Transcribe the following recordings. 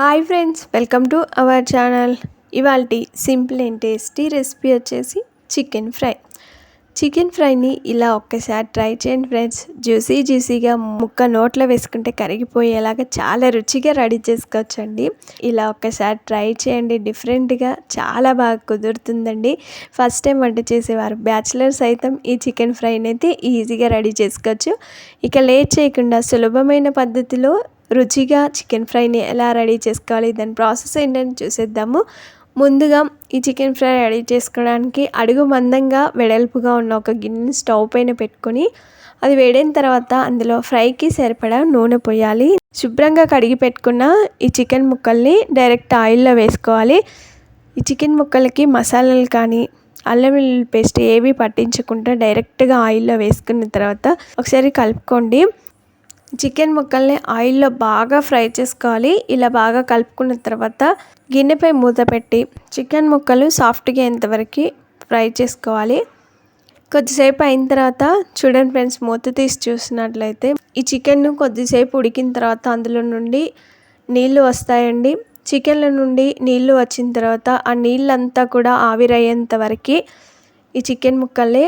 Hi friends welcome to our channel. ఇవాళ simple and tasty recipe వచ్చేసి chicken fry. Chicken ఫ్రైని ఇలా ఒక్కసారి ట్రై చేయండి ఫ్రెండ్స్. జ్యూసీ జ్యూసీగా ముక్క నోట్లో వేసుకుంటే కరిగిపోయేలాగా చాలా రుచిగా రెడీ చేసుకోవచ్చండి. ఇలా ఒక్కసారి ట్రై చేయండి. డిఫరెంట్గా చాలా బాగా కుదురుతుందండి. ఫస్ట్ టైం వంట చేసేవారు. బ్యాచిలర్స్ సైతం ఈ చికెన్ ఫ్రైని అయితే ఈజీగా రెడీ చేసుకోవచ్చు. ఇక లేట్ చేయకుండా సులభమైన పద్ధతిలో రుచిగా చికెన్ ఫ్రైని ఎలా రెడీ చేసుకోవాలి దాని ప్రాసెస్ ఏంటని చూసేద్దాము. ముందుగా ఈ చికెన్ ఫ్రై రెడీ చేసుకోవడానికి అడుగు మందంగా వెడల్పుగా ఉన్న ఒక గిన్నెని స్టవ్ పైన పెట్టుకొని అది వేడైన తర్వాత అందులో ఫ్రైకి సరిపడా నూనె పోయాలి. శుభ్రంగా కడిగి పెట్టుకున్న ఈ చికెన్ ముక్కల్ని డైరెక్ట్ ఆయిల్లో వేసుకోవాలి. ఈ చికెన్ ముక్కలకి మసాలాలు కానీ అల్లం వెల్లుల్లి పేస్ట్ ఏవి పట్టించకుండా డైరెక్ట్గా ఆయిల్లో వేసుకున్న తర్వాత ఒకసారి కలుపుకోండి. చికెన్ ముక్కల్ని ఆయిల్లో బాగా ఫ్రై చేసుకోవాలి. ఇలా బాగా కలుపుకున్న తర్వాత గిన్నెపై మూత పెట్టి చికెన్ ముక్కలు సాఫ్ట్గా అయ్యేంతవరకు ఫ్రై చేసుకోవాలి. కొద్దిసేపు అయిన తర్వాత చూడండి ఫ్రెండ్స్ మూత తీసి చూసినట్లయితే ఈ చికెన్ను కొద్దిసేపు ఉడికిన తర్వాత అందులో నుండి నీళ్ళు వస్తాయండి. చికెన్ల నుండి నీళ్ళు వచ్చిన తర్వాత ఆ నీళ్ళంతా కూడా ఆవిరయ్యేంత వరకు ఈ చికెన్ ముక్కల్ని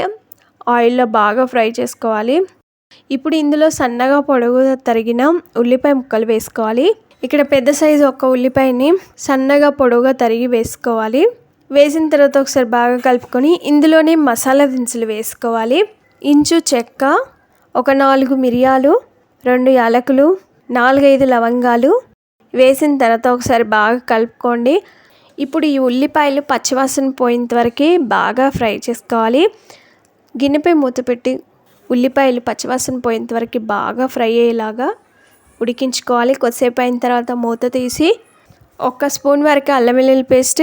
ఆయిల్లో బాగా ఫ్రై చేసుకోవాలి. ఇప్పుడు ఇందులో సన్నగా పొడవు తరిగిన ఉల్లిపాయ ముక్కలు వేసుకోవాలి. ఇక్కడ పెద్ద సైజు ఒక ఉల్లిపాయని సన్నగా పొడవుగా తరిగి వేసుకోవాలి. వేసిన తర్వాత ఒకసారి బాగా కలుపుకొని ఇందులోనే మసాలా దినుసులు వేసుకోవాలి. ఇంచు చెక్క ఒక నాలుగు మిరియాలు రెండు యాలకులు నాలుగైదు లవంగాలు వేసిన తర్వాత ఒకసారి బాగా కలుపుకోండి. ఇప్పుడు ఈ ఉల్లిపాయలు పచ్చివాసన పోయేంత వరకు బాగా ఫ్రై చేసుకోవాలి. గిన్నెపై మూత పెట్టి ఉల్లిపాయలు పచ్చివాసన పోయేంత వరకు బాగా ఫ్రై అయ్యేలాగా ఉడికించుకోవాలి. కొద్దిసేపు అయిన తర్వాత మూత తీసి ఒక్క స్పూన్ వరకు అల్లం వెల్లుల్లి పేస్ట్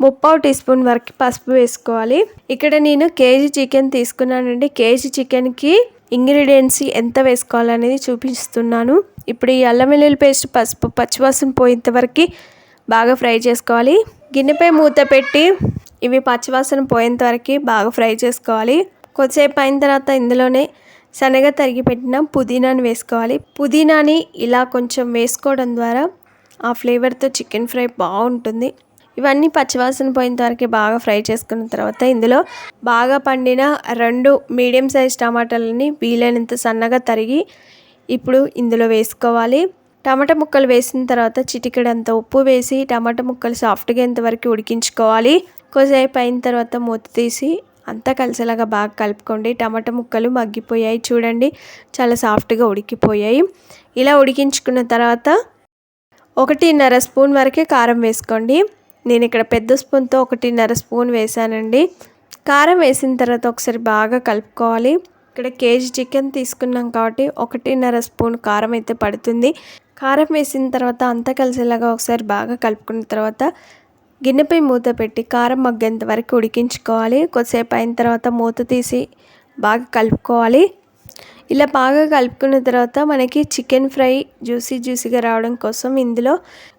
ముప్పావు టీ స్పూన్ వరకు పసుపు వేసుకోవాలి. ఇక్కడ నేను కేజీ చికెన్ తీసుకున్నానండి. కేజీ చికెన్కి ఇంగ్రీడియంట్స్ ఎంత వేసుకోవాలనేది చూపిస్తున్నాను. ఇప్పుడు ఈ అల్లం వెల్లుల్లి పేస్ట్ పసుపు పచ్చివాసన పోయేంత వరకు బాగా ఫ్రై చేసుకోవాలి. గిన్నెపై మూత పెట్టి ఇవి పచ్చివాసన పోయేంత వరకు బాగా ఫ్రై చేసుకోవాలి. కొద్దిసేపు అయిన తర్వాత ఇందులోనే శనగ తరిగి పెట్టిన పుదీనాని వేసుకోవాలి. పుదీనాని ఇలా కొంచెం వేసుకోవడం ద్వారా ఆ ఫ్లేవర్తో చికెన్ ఫ్రై బాగుంటుంది. ఇవన్నీ పచ్చివాసన పోయిన వరకు బాగా ఫ్రై చేసుకున్న తర్వాత ఇందులో బాగా పండిన రెండు మీడియం సైజ్ టమాటాలని వీలైనంత సన్నగా తరిగి ఇప్పుడు ఇందులో వేసుకోవాలి. టమాటా ముక్కలు వేసిన తర్వాత చిటికెడంత ఉప్పు వేసి టమాటా ముక్కలు సాఫ్ట్గా ఇంతవరకు ఉడికించుకోవాలి. కొద్దిసేపు అయిన తర్వాత మూత తీసి అంతా కలిసేలాగా బాగా కలుపుకోండి. టమాటా ముక్కలు మగ్గిపోయాయి చూడండి. చాలా సాఫ్ట్గా ఉడికిపోయాయి. ఇలా ఉడికించుకున్న తర్వాత ఒకటిన్నర స్పూన్ వరకే కారం వేసుకోండి. నేను ఇక్కడ పెద్ద స్పూన్తో ఒకటిన్నర స్పూన్ వేసానండి కారం వేసిన తర్వాత ఒకసారి బాగా కలుపుకోవాలి. ఇక్కడ కేజీ చికెన్ తీసుకున్నాం కాబట్టి ఒకటిన్నర స్పూన్ కారం అయితే పడుతుంది. కారం వేసిన తర్వాత అంతా కలిసేలాగా ఒకసారి బాగా కలుపుకున్న తర్వాత గిన్నెపై మూత పెట్టి కారం మగ్గేంత వరకు ఉడికించుకోవాలి. కొద్దిసేపు అయిన తర్వాత మూత తీసి బాగా కలుపుకోవాలి. ఇలా బాగా కలుపుకున్న తర్వాత మనకి చికెన్ ఫ్రై జ్యూసీ జ్యూసీగా రావడం కోసం ఇందులో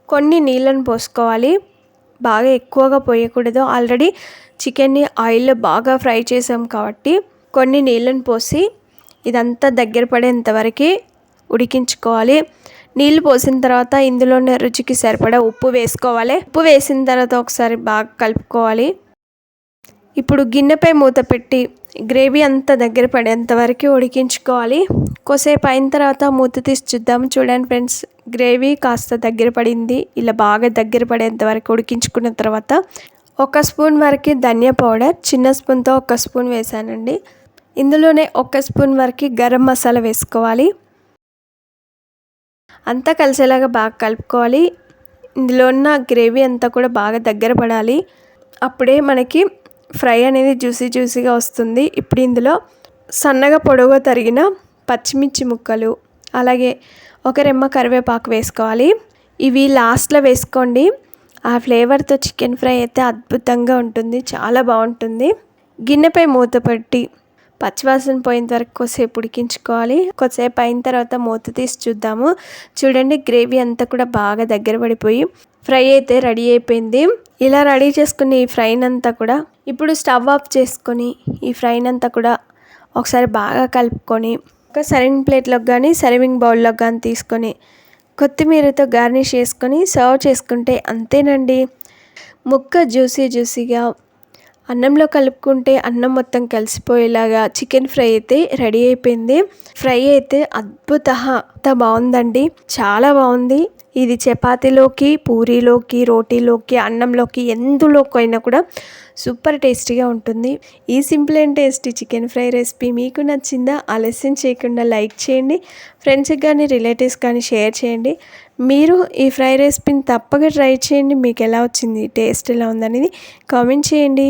కొన్ని నీళ్ళను పోసుకోవాలి. బాగా ఎక్కువగా పోయకూడదు. ఆల్రెడీ చికెన్ని ఆయిల్లో బాగా ఫ్రై చేసాం కాబట్టి కొన్ని నీళ్ళను పోసి ఇదంతా దగ్గర పడేంత వరకు ఉడికించుకోవాలి. నీళ్ళు పోసిన తర్వాత ఇందులోనే రుచికి సరిపడా ఉప్పు వేసుకోవాలి. ఉప్పు వేసిన తర్వాత ఒకసారి బాగా కలుపుకోవాలి. ఇప్పుడు గిన్నెపై మూత పెట్టి గ్రేవీ అంతా దగ్గర పడేంత వరకు ఉడికించుకోవాలి. కొసేపు అయిన తర్వాత మూత తీసి చూద్దాం. చూడండి ఫ్రెండ్స్ గ్రేవీ కాస్త దగ్గర పడింది. ఇలా బాగా దగ్గర పడేంత వరకు ఉడికించుకున్న తర్వాత ఒక స్పూన్ వరకు ధనియా పౌడర్ చిన్న స్పూన్తో ఒక స్పూన్ వేసానండి ఇందులోనే ఒక స్పూన్ వరకు గరం మసాలా వేసుకోవాలి. అంతా కలిసేలాగా బాగా కలుపుకోవాలి. ఇందులో ఉన్న గ్రేవీ అంతా కూడా బాగా దగ్గర పడాలి. అప్పుడే మనకి ఫ్రై అనేది జ్యూసీ జ్యూసీగా వస్తుంది. ఇప్పుడు ఇందులో సన్నగా పొడవుగా తరిగిన పచ్చిమిర్చి ముక్కలు అలాగే ఒక రెమ్మ కరివేపాకు వేసుకోవాలి. ఇవి లాస్ట్లో వేసుకోండి. ఆ ఫ్లేవర్తో చికెన్ ఫ్రై అయితే అద్భుతంగా ఉంటుంది. చాలా బాగుంటుంది. గిన్నెపై మూత పెట్టి పచ్చివాసన పోయేంత వరకు కొద్దిసేపు ఉడికించుకోవాలి. కొద్దిసేపు అయిన తర్వాత మూత తీసి చూద్దాము. చూడండి గ్రేవీ అంతా కూడా బాగా దగ్గర పడిపోయి ఫ్రై అయితే రెడీ అయిపోయింది. ఇలా రెడీ చేసుకుని ఈ ఫ్రైన్ అంతా కూడా ఇప్పుడు స్టవ్ ఆఫ్ చేసుకొని ఈ ఫ్రైన్ అంతా కూడా ఒకసారి బాగా కలుపుకొని ఒక సర్వింగ్ ప్లేట్లోకి కానీ సర్వింగ్ బౌల్లోకి కానీ తీసుకొని కొత్తిమీరతో గార్నిష్ చేసుకొని సర్వ్ చేసుకుంటే అంతేనండి. ముక్క జ్యూసీ జ్యూసీగా అన్నంలో కలుపుకుంటే అన్నం మొత్తం కలిసిపోయేలాగా చికెన్ ఫ్రై అయితే రెడీ అయిపోయింది. ఫ్రై అయితే అద్భుత అంత బాగుందండి. చాలా బాగుంది. ఇది చపాతీలోకి పూరీలోకి రోటీలోకి అన్నంలోకి ఎందులోకైనా కూడా సూపర్ టేస్టీగా ఉంటుంది. ఈ simple and tasty chicken fry recipe మీకు నచ్చిందా? ఆలస్యం చేయకుండా లైక్ చేయండి. ఫ్రెండ్స్కి కానీ రిలేటివ్స్ కానీ షేర్ చేయండి. మీరు ఈ ఫ్రై రెసిపీని తప్పక ట్రై చేయండి. మీకు ఎలా వచ్చింది? టేస్ట్ ఎలా ఉందనేది కామెంట్ చేయండి.